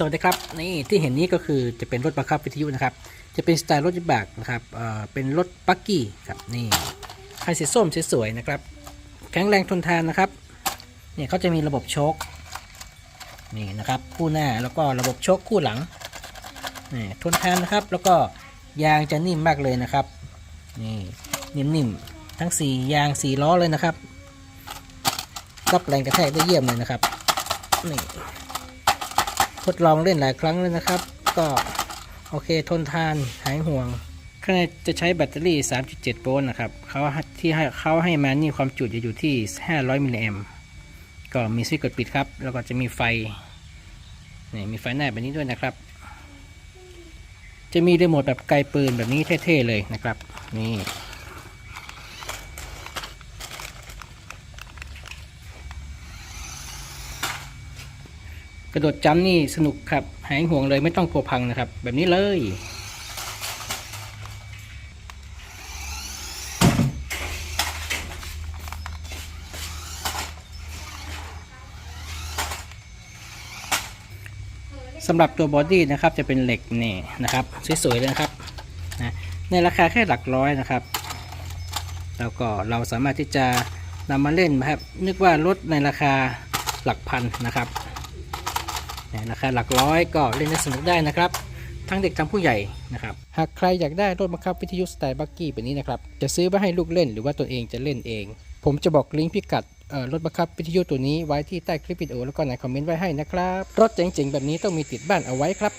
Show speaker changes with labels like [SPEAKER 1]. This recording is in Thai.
[SPEAKER 1] สวัสดีครับนี่ที่เห็นนี้ก็คือจะเป็นรถบังคับวิทยุนะครับ จะเป็นสไตล์รถยิบากนะครับเอ่อเป็นรถปักกี้ครับนี่คันสีส้มสวยๆนะครับแข็งแรงทนทานนะครับเนี่ยเขาจะมีระบบโชคนี่นะครับคู่หน้าแล้วก็ระบบโชคคู่หลังนี่ทนทานนะครับ แล้วก็ยางจะนิ่มมากเลยนะครับนี่นิ่มๆทั้งสี่ยางสี่ล้อเลยนะครับรับแรงกระแทกได้เยี่ยมเลยนะครับนี่ ทดลองเล่นหลายครั้งแล้วนะครับ ก็โอเคทนทานหายห่วง ข้างในจะใช้แบตเตอรี่ 3.7 โวลต์นะครับเขาที่ให้เขาให้มานี่ความจุจะอยู่ที่ 500 มิลลิแอมป์ก็มีสวิตช์กดปิดครับ แล้วก็จะมีไฟนี่มีไฟหน้าแบบนี้ด้วยนะครับ จะมีรีโมทแบบไกลปืนแบบนี้เท่ๆเลยนะครับ นี่ กระโดดจัมป์นี่สนุกครับ หายห่วงเลยไม่ต้องกลัวพังนะครับ แบบนี้เลย สำหรับตัวบอดี้นะครับจะเป็นเหล็กนี่นะครับ สวยๆเลยนะครับนะในราคาแค่หลักร้อยนะครับ แล้วก็เราสามารถที่จะนำมาเล่นนะครับ นึกว่ารถในราคาหลักพันนะครับ ราคาหลักร้อยก็เล่นได้สนุกได้นะครับ ทั้งเด็กทั้งผู้ใหญ่นะครับ หากใครอยากได้รถบังคับวิทยุสไตล์บักกี้แบบนี้นะครับ จะซื้อไว้ให้ลูกเล่นหรือว่าตัวเองจะเล่นเอง ผมจะบอกลิงก์พิกัดรถบังคับวิทยุตัวนี้ไว้ที่ใต้คลิปวิดีโอแล้วก็ในคอมเมนต์ไว้ให้นะครับ รถเจ๋งๆแบบนี้ต้องมีติดบ้านเอาไว้ครับ